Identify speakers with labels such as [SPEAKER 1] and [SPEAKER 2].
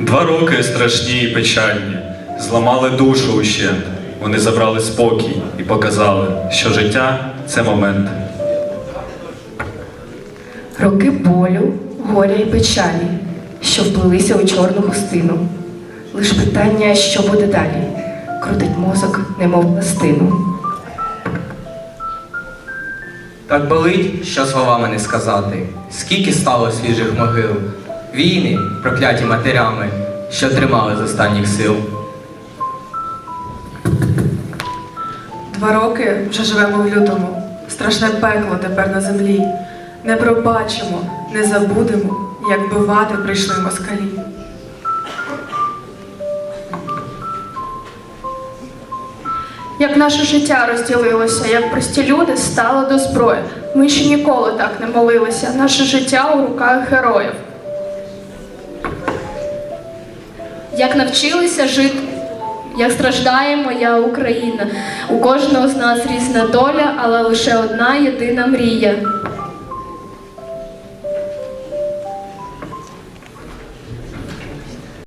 [SPEAKER 1] Два роки страшні і печальні, зламали душу ущент. Вони забрали спокій і показали, що життя це момент.
[SPEAKER 2] Роки болю, горя і печалі, що вплилися у чорну густину. Лиш питання, що буде далі, крутить мозок, немов пластину.
[SPEAKER 3] Так болить, що словами не сказати. Скільки стало свіжих могил, війни, прокляті матерями, що тримали з останніх сил.
[SPEAKER 4] Два роки вже живемо в лютому. Страшне пекло тепер на землі. Не пробачимо, не забудемо, як бивати прийшли москалі.
[SPEAKER 5] Як наше життя розділилося, як прості люди стали до зброї. Ми ще ніколи так не молилися. Наше життя у руках героїв. Як навчилися жити, як страждає моя Україна. У кожного з нас різна доля, але лише одна єдина мрія.